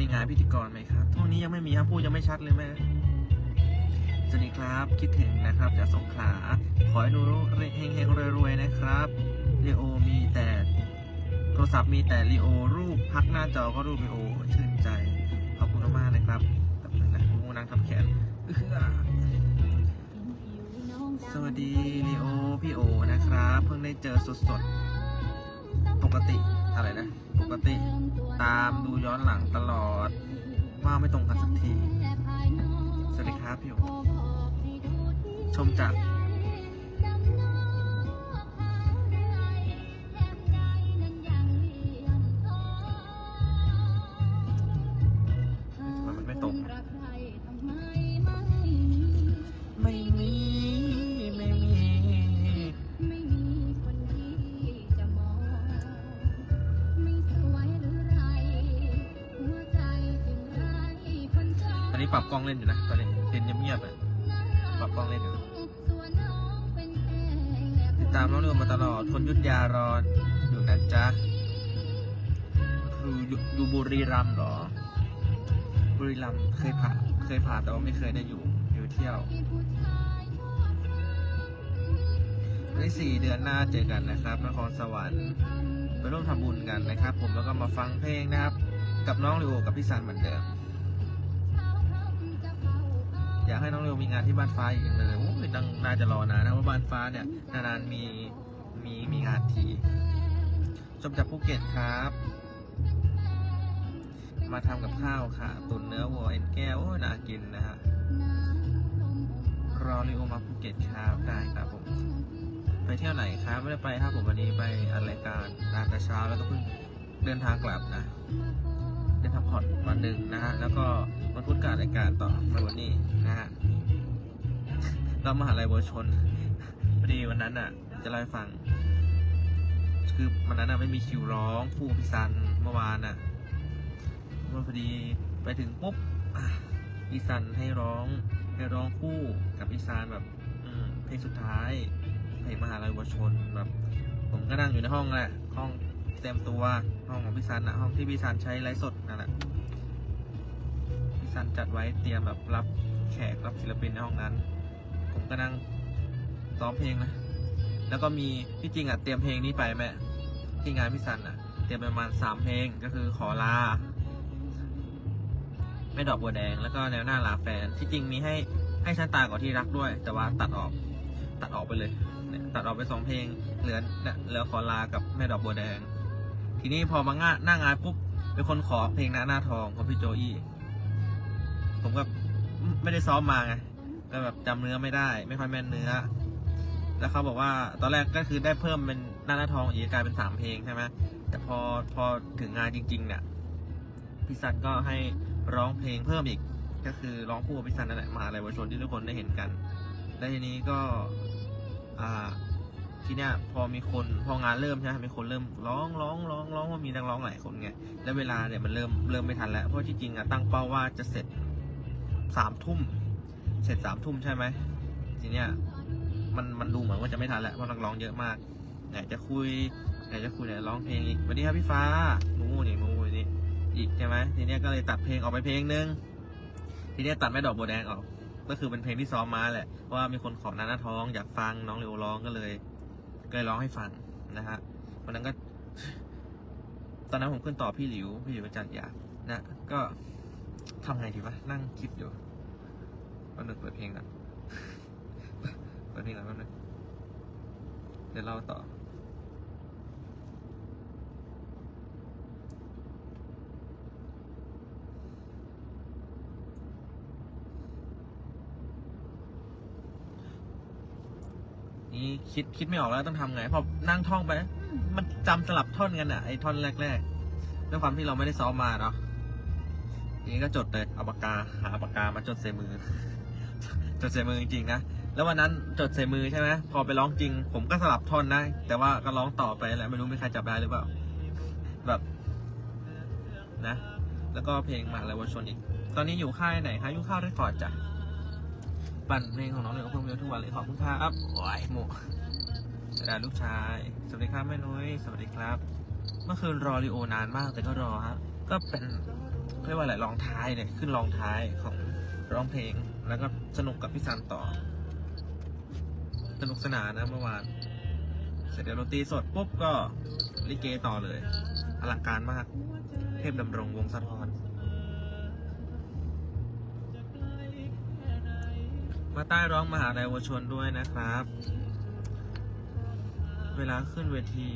มีงานพิธีกรไหมครับทุกนี้ยังไม่มีครับพูดยังไม่ชัดเลยแม่สวัสดีครับ คิดถึงนะครับจากสงขลาขอให้หนูเฮงเฮงรวยๆนะครับลีโอมีแต่โทรศัพท์มีแต่ลีโอรูปพักหน้าจอก็รูปลีโอชื่นใจขอบคุณมากๆนะครับแบบนึงนะกูนั่งทำแขนสวัสดีลีโอพี่โอนะครับ เพิ่งได้เจอสดๆปกติอะไรนะ ปกติ ตามดูย้อนหลังตลอด ว่าไม่ตรงกันสักที สวัสดีครับพี่โอชมจาก นี้ปรับกล้องเล่นอยู่นะตอนนี้เล่นเงียบๆเลยปรับกล้องเล่นอยู่ติดตามน้องเรือมาตลอดคนยุทธยารออยู่นะจ๊ะคืออยู่อยู่บุรีรัมย์หรอ บุรีรัมย์เคยผ่านเคยผ่านแต่ว่าไม่เคยได้อยู่อยู่เที่ยวผู้ชายชอบในสี่เดือนหน้าเจอกันนะครับนครสวรรค์ไปร่วมทำบุญกันนะครับ ผมแล้วก็มาฟังเพลงนะครับ กับน้องลิโอกับพี่ซันเหมือนเดิม อยากให้น้องเร็วมีงานที่บ้านฟ้าอีกอย่างหนึ่งเลยโอ้ยดังน่าจะรอนานนะเพราะบ้านฟ้าเนี่ยนานๆมีมีมีงานทีชมจากภูเก็ตครับ มาทำกับข้าวค่ะ ตุนเนื้อวัวเอ็นแก้วน่ากินนะฮะรอริโอมาภูเก็ตครับได้ครับผมไปเที่ยวไหนครับไม่ได้ไปครับผมวันนี้ไปอัดรายการงานแต่เช้าแล้วก็เพิ่งเดินทางกลับนะ ได้พักผ่อนวันหนึ่งนะฮะแล้วก็วันพุธการรายการต่อในวันนี้นะฮะเรามหาลัยบัวชนพอดีวันนั้นอะ จะเล่าให้ฟัง คือวันนั้นอะไม่มีคิวร้องคู่พี่ซันเมื่อวานอะเมื่อพอดีไปถึงปุ๊บอีซันให้ร้องให้ร้องคู่กับพี่ซานแบบเพลงสุดท้ายเพลงมหาลัยบัวชนแบบ ผมก็นั่งอยู่ในห้องแหละห้อง ต็มตัวห้องของพี่ซันนะห้องที่พี่ซันใช้ไลฟ์สดนั่นแหละพี่ซันจัดไว้เตรียมแบบรับแขกรับศิลปินในห้องนั้น ผมก็นั่งซ้อมเพลงนะแล้วก็มีที่จริงอะเตรียมเพลงนี้ไปแม่ที่งานพี่ซันอะ เตรียมประมาณสามเพลงก็คือขอลาไม่ดอกบัวแดงแล้วก็แนวหน้าลาแฟนที่จริงมีให้ให้ฉันตายก่อนที่รักด้วย แต่ว่าตัดออกตัดออกไปเลยเนี่ยตัดออกไปสองเพลงเหลือเนี่ยเหลือขอลากับแม่ดอกบัวแดง ทีนี้พอมางานหน้างานปุ๊บเป็นคนขอเพลงหน้าหน้าทองของพี่โจอี้ผมก็ไม่ได้ซ้อมมาไงก็แบบจำเนื้อไม่ได้ ไม่ค่อยแม่นเนื้อ แล้วเขาบอกว่าตอนแรกก็คือได้เพิ่มเป็นหน้าหน้าทองอีกกลายเป็นสามเพลงใช่ไหมแต่พอพอถึงงานจริง ๆ เนี่ยพี่ซันก็ให้ร้องเพลงเพิ่มอีก ก็คือร้องคู่กับพี่ซันนั่นแหละมหาลัยวชนที่ทุกคนได้เห็นกัน แล้วทีนี้ก็ ทีเนี้ยพอมีคนพองานเริ่มใช่ไหมมีคนเริ่มร้องร้องร้องร้องเพรามีนักร้องหลายคนไงแล้วเวลาเนี่ยมันเริ่มเริ่มไม่ทันแล้วเพราะที่จริงอะตั้งเป้าว่าจะเสร็จสามทุ่มเสร็จสามทุ่มใช่ไหมทีเนี้ยมันมันดูเหมือนว่าจะไม่ทันแล้วเพราะนักร้องเยอะมากไหนจะคุยไหนจะคุยไหนร้องเพลงอีกวัสดีครับพี่ฟ้ามูมูนี่มูมูนี่อีกใช่ไหมทีเนี้ยก็เลยตัดเพลงออกไปเพลงนึงทีเนี้ยตัดแม่ดอกบัวแดงออกก็คือเป็นเพลงที่ซ้อมมาแหละว่ามีคนขอนาหน้าท้องอยากฟังน้องเร็วร้องก็เลย ก็เลยร้องให้ฟังนะฮะวันนั้นก็ ตอนนั้นผมขึ้นต่อพี่หลิวพี่หลิวจัดยานะก็ทำไงดีวะนั่งคิดอยู่วันหนึ่งเปิดเพลงก่อนเปิดเพลงก่อนวันหนึ่งเดี๋ยวเล่าต่อ นี่คิดคิดไม่ออกแล้วต้องทำไงพอนั่งท่องไป มันจำสลับท่อนกันอะไอ้ท่อนแรกๆด้วยความที่เราไม่ได้ซ้อมมาเนาะทีนี้ก็จดเลยเอาปากกาหาปากกามาจดใส่มือ จดใส่มือจริงๆนะแล้ววันนั้นจดใส่มือใช่ไหมพอไปร้องจริง ผมก็สลับท่อนนะแต่ว่าก็ร้องต่อไปแหล้วไม่รู้มีใครจับได้หรือเปล่าแบบนะ แล้วก็เพลงมาแล้ววชนอีก ตอนนี้อยู่ค่ายไหนคะอยู่ค่ายเรคคอร์ดจ้ะ ปั่นเพลงของน้องเลยก็เพิ่มเยอะทุกวันเลยขอบคุณครับโอ้ยหมสวัสดีลูกชาย สวัสดีครับแม่นุ้ย สวัสดีครับ เมื่อคืนรอริโอนานมากแต่ก็รอฮะก็เป็นเรียกว่าอะไรรองท้ายเนี่ยขึ้นรองท้ายของร้องเพลง แล้วก็สนุกกับพี่ซันต่อ สนุกสนานนะเมื่อวาน เสร็จเดี๋ยวดนตรีสดปุ๊บก็ลิเกต่อเลย อลังการมาก เทพดำรงวงศธร มาใต้ร้องมหาลัยวชนด้วยนะครับ เวลาขึ้นเวที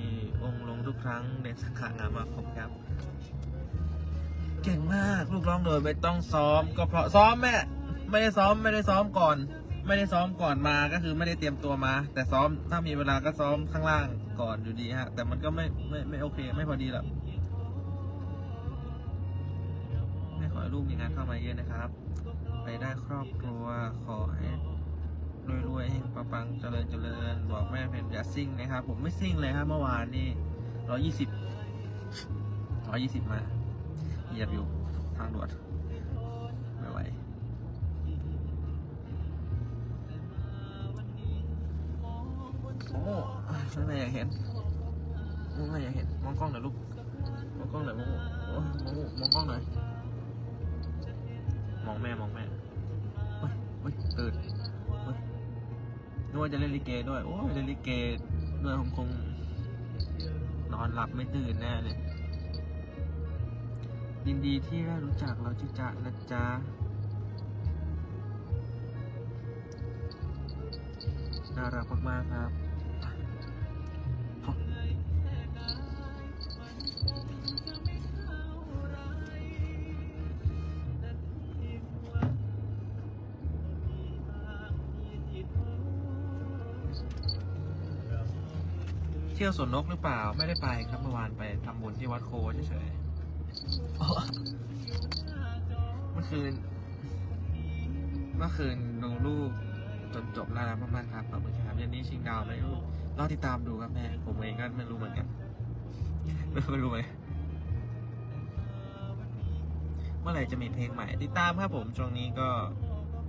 องค์ลงทุกครั้งเด่นสังขางามมากครับครับ เก่งมากลูกร้องโดยไม่ต้องซ้อม ก็เพราะซ้อมแม่ไม่ได้ซ้อมไม่ได้ซ้อมก่อน ไม่ได้ซ้อมก่อนมาก็คือไม่ได้เตรียมตัวมา แต่ซ้อมถ้ามีเวลาก็ซ้อมข้างล่างก่อนอยู่ดีฮะ แต่มันก็ไม่ไม่ไม่โอเค ไม่พอดีหรอกไม่ขอให้ลูกมีงานเข้ามาเยอะนะครับ ไปได้ครอบครัว ขอให้รวยๆให้ปังๆเจริญเจริญบอกแม่เพนอย่าซิ่งนะครับ ผมไม่ซิ่งเลยครับเมื่อวานนี่ร้อยี่สิบร้อยี่สิบมาเหยียบอยู่ทางด่วนไม่ไหวโอ้ฉันไม่อยากเห็นมึงไม่อยากเห็น มองกล้องหน่อยลูก มองกล้องหน่อยมองโอ้ยมองมองกล้องหน่อย มองแม่ มองแม่้ยตื่นเฮ้ยนึกว่าจะเล่นลิเกด้วย โอ้ยเล่นลิเกด้วยผมคง นอนหลับไม่ตื่นแน่เลย ยินดีที่ได้รู้จักเราจิจะนะจ๊ะน่ารักมากๆครับ ที่ยวสวนนกหรือเปล่าไม่ได้ไปครับเมื่อวานไปทำบุญที่วัดโคเฉยๆเมื่อคืน เมื่อคืนดูรูปจนจบน่ารักมากๆครับขอบคุณครับเย็นนี้ชิงดาวไหมลูกรอติดตามดูครับแม่ผมเองก็ไม่รู้เหมือนกันไม่รู้ไหมเมื่อไหร่จะมีเพลงใหม่ติดตามครับผมช่วงนี้ก็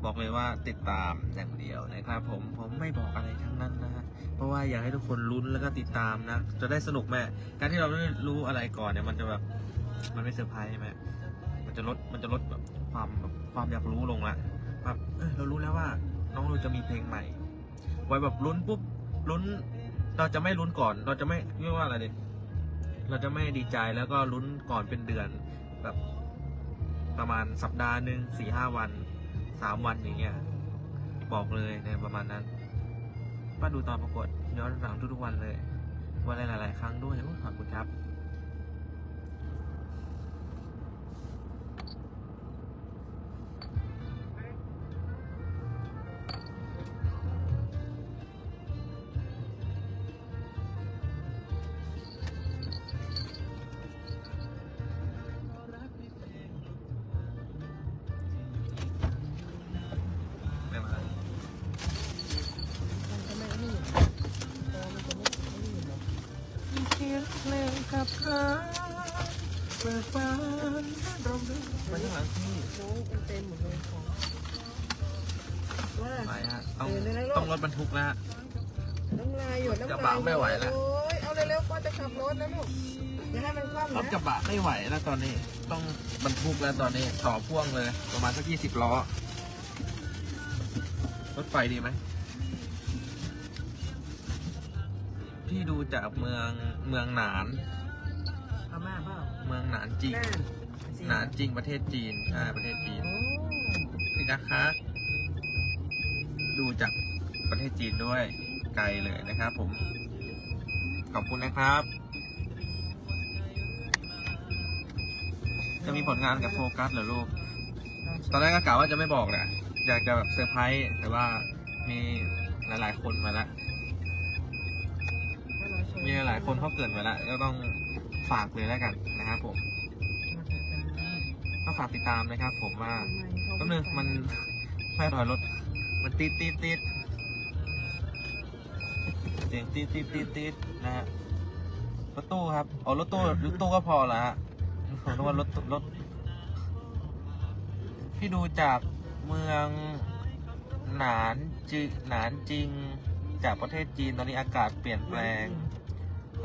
บอกเลยว่าติดตามอย่างเดียวนะครับ ผมผมไม่บอกอะไรทั้งนั้นนะฮะเพราะว่าอยากให้ทุกคนลุ้นแล้วก็ติดตามนะ จะได้สนุกแม่การที่เราไม่รู้อะไรก่อนเนี่ยมันจะแบบมันไม่เซอร์ไพรส์แม่มันจะลดมันจะลดแบบความแบบความอยากรู้ลงละแบบเอ้ยเรารู้แล้วว่าน้องเราจะมีเพลงใหม่ไว้แบบลุ้นปุ๊บลุ้น เราจะไม่ลุ้นก่อน เราจะไม่เรียกว่าอะไรเด็เราจะไม่ดีใจแล้วก็ลุ้นก่อนเป็นเดือน แบบประมาณสัปดาห์หนึ่งสี่ห้าวัน สามวันอย่างเงี้ยบอกเลยในประมาณนั้นป้าดูตอนประกวดย้อนหลังทุกๆวันเลยวันหลายๆครั้งด้วยขอบคุณครับ กับเธอเปิดฟ้าเราดูมันข้างหลังพี่โอ้เต็มหมดเลยของว่าไปฮะต้องต้องรถบรรทุกแล้วฮะน้ำลายหยดน้ำกระลายบะไม่ไหวแล้วโอ้ยเอาเร็วๆก็จะขับรถนะลูกอย่าให้มันคว่ำรถกระบะไม่ไหวแล้วตอนนี้ ต้องบรรทุกแล้วตอนนี้ต่อพ่วงเลย ประมาณสักยี่สิบล้อรถไฟดีไหมพี่ดูจากเมืองเมืองหนาน มาเปล่าเมืองหนานจริง น่านหนานจริงประเทศจีนใช่ประเทศจีน โอ้นี่นะคะ ดูจากประเทศจีนด้วยไกลเลยนะครับผม ขอบคุณนะครับ จะมีผลงานกับโฟกัสเหรอลูก ตอนแรกก็กะว่าจะไม่บอกแหละอยากจะแบบเซอร์ไพรส์แต่ว่ามีหลายๆคนมาแล้วมีหลายๆคนเขาเกิดมาแล้วก็ต้อง ฝากเลยแล้วกันนะครับผมก็ฝากติดตามนะครับ ผมว่าแป๊บนึงมันไม่ถอยรถ มันติดติดติดเสียงติดติดติดติดนะฮะรถตู้ครับอ๋อรถตู้รถตู้ก็พอละฮะผมนึกว่ารถรถพี่ดูจากเมืองหนานจีหนานจริงจากประเทศจีนตอนนี้อากาศเปลี่ยนแปลง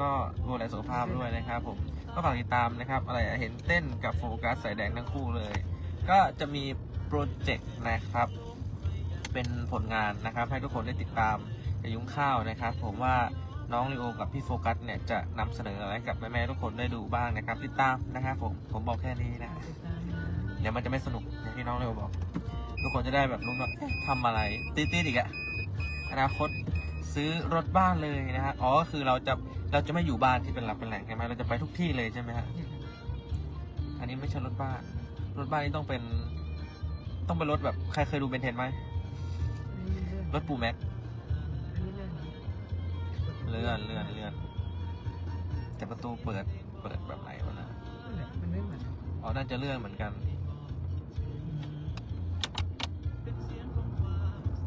ก็ดูแลสุขภาพด้วยนะครับผมก็ฝากติดตามนะครับ อะไรเห็นเต้นกับโฟกัสใส่แดงทั้งคู่เลย ก็จะมีโปรเจกต์นะครับ เป็นผลงานนะครับ ให้ทุกคนได้ติดตามอย่ายุ่งข้าวนะครับ ผมว่าน้องลีโอกับพี่โฟกัสเนี่ยจะนำเสนออะไรกับแม่ๆทุกคนได้ดูบ้างนะครับ ติดตามนะครับผมผมบอกแค่นี้นะเดี๋ยวมันจะไม่สนุกอย่างที่น้องเลโอบอก ทุกคนจะได้แบบรู้ว่าทำอะไรตีดๆอีกอะอนาคตซื้อรถบ้านเลยนะฮะอ๋อคือเราจะ เราจะไม่อยู่บ้านที่เป็นหลักเป็นแหล่งใช่ไหมเราจะไปทุกที่เลยใช่ไหมฮะอันนี้ไม่ใช่รถบ้าน รถบ้านนี่ต้องเป็น ต้องเป็นรถแบบใครเคยดูเบนเทนไหมอันนี้เลื่อนรถปูแม็กอันนี้เลื่อนเลื่อนเลื่อนเลื่อนแต่ประตูเปิดเปิดแบบไหนวะนะนั่นแหละมันไม่เหมือนอ๋อน่าจะเลื่อนเหมือนกัน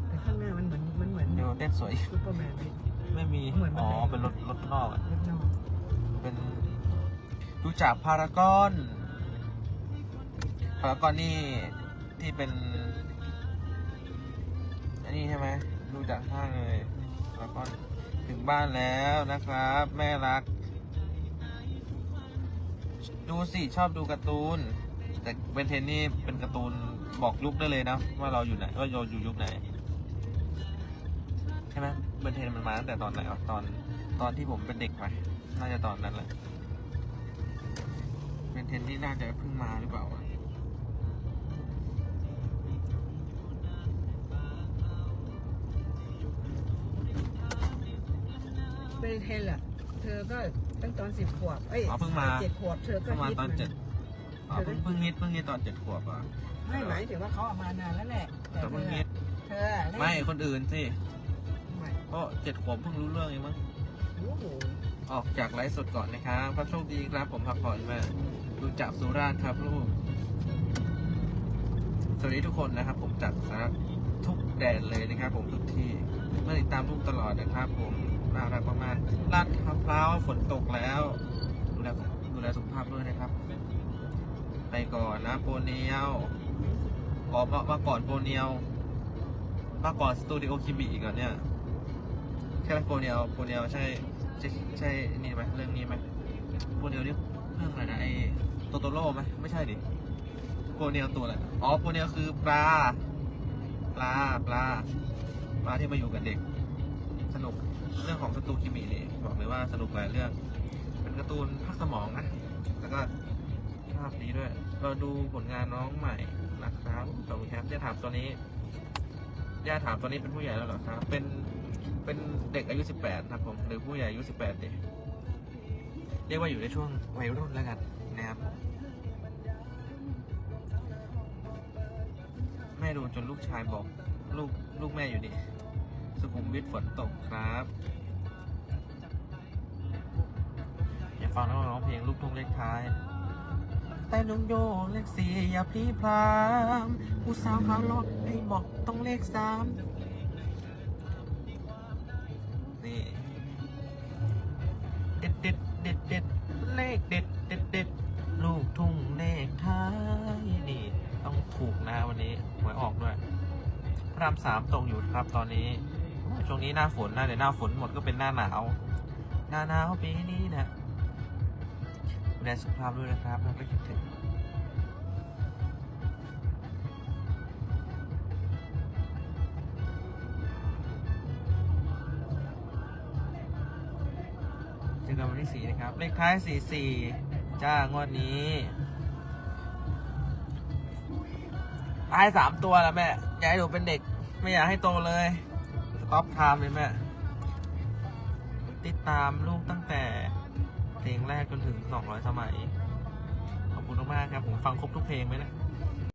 แต่ข้างหน้ามันเหมือนมันเหมือนเดี๋ยวเต้นสวยซูเปอร์แมนเลย ไม่มี เหมือนบันอ๋อ ได เป็นรถรถนอกอะรถนอกเป็นดูจากพารากอน พารากอนนี่ที่เป็น อันนี้ใช่ไหมดูจากข้างเลยพารากอนถึงบ้านแล้วนะครับ แม่รัก ดูสิชอบดูการ์ตูน แต่เบนเทนนี่เป็นการ์ตูนบอกยุคได้เลยนะ ว่าเราอยู่ไหนว่าเราอยู่ยุคไหน ใช่ไหม เบนเทนมันมาตั้งแต่ตอนไหนวะตอนตอนที่ผมเป็นเด็กไหมน่าจะตอนนั้นแหละเบนเทนนี่น่าจะเพิ่งมาหรือเปล่าวะเป็นเทนแหละเธอก็ตั้งตอนสิบขวบ เอ้ยอ๋อเพิ่งมา เจ็ดขวบเธอก็เพิ่งมาฮิตตอนเจ็ดอ๋อเพิ่งเพิ่งฮิตเพิ่งฮิตตอนเจ็ดขวบอะไม่หมายถึงว่าเขาเอามานานแล้วแหละ แต่แต่เธเพิ่งอฮิตเธอเล่นไม่คนอื่นสิ ไม่เพราะเจ็ดขวบเพิ่งรู้เรื่องเองมั้งโอ้โหออกจากไลฟ์สดก่อนนะครับครับโชคดีครับผมพักผ่อนมาดูจากสุราษฎร์ครับลูกสวัสดีทุกคนนะครับ ผมจากสารทุกแดนเลยนะครับ ผมทุกที่มาติดตามลูกตลอดนะครับ ผมน่ารักมากๆลาดพร้าวฝนตกแล้ว ดูแลดูแลสุขภาพด้วยนะครับ ไปก่อนนะโปรเนียวออกมามาก่อนโปรเนียวมาก่อนสตูดิโอคิมิอีกเหรอเนี่ย ใช่ไหมโปรเนียวโปรเนียวใช่ใช่ใช่นี่ไหมเรื่องนี้ไหมโปรเนียวนี่เรื่องอะไรนะไอโตโตโร่ไหมไม่ใช่ดิโปรเนียวตัวอะไรอ๋อโปรเนียวคือปลาปลาปลาปลาที่มาอยู่กับเด็ก สนุกเรื่องของสตูคิมินี่บอกเลยว่าสนุกหลายเรื่อง เป็นการ์ตูนพักสมองนะแล้วก็ภาพดีด้วย เราดูผลงานน้องใหม่นะครับขอบคุณครับจะถามตัวนี้ย่าถามตัวนี้เป็นผู้ใหญ่แล้วเหรอครับ เป็น เป็นเด็กอายุ 18 ครับผม หรือผู้ใหญ่อายุ 18เด็กเรียกว่าอยู่ในช่วงวัยรุ่นแล้วกันนะครับ แม่ดูจนลูกชายบอกลูกลูกแม่อยู่นี่สุขุมวิทฝนตกครับ อย่าฟังแล้วร้องเพลงลูกทุ่งเลขท้ายแต่นงโยเลขสี่อย่าพลีพรามผู้สาวขาล็อกให้บอกต้องเลขสาม นี่เด็ดเด็ดเด็ดเด็ดเลขเด็ดเด็ดเด็ดลูกทุ่งเลขท้ายนี่ต้องถูกนะวันนี้หวยออกด้วยพระรามสามตรงอยู่ครับตอนนี้ช่วงนี้หน้าฝนนะเดี๋ยวหน้าฝนหมดก็เป็นหน้าหนาว หน้าหนาวปีนี้นะดูแลสุขภาพด้วยนะครับแล้วก็คิดถึง อกันวันที่สี่นะครับ เลขท้ายสี่สี่จ้างวดนี้ตายสามตัวแล้วแม่อยากให้หนูเป็นเด็ก ไม่อยากให้โตเลยสต็อปไทม์เลยแม่ ติดตามลูกตั้งแต่เพลงแรกจนถึง200สมัย ขอบคุณมากๆครับ ผมฟังครบทุกเพลงไหมนะ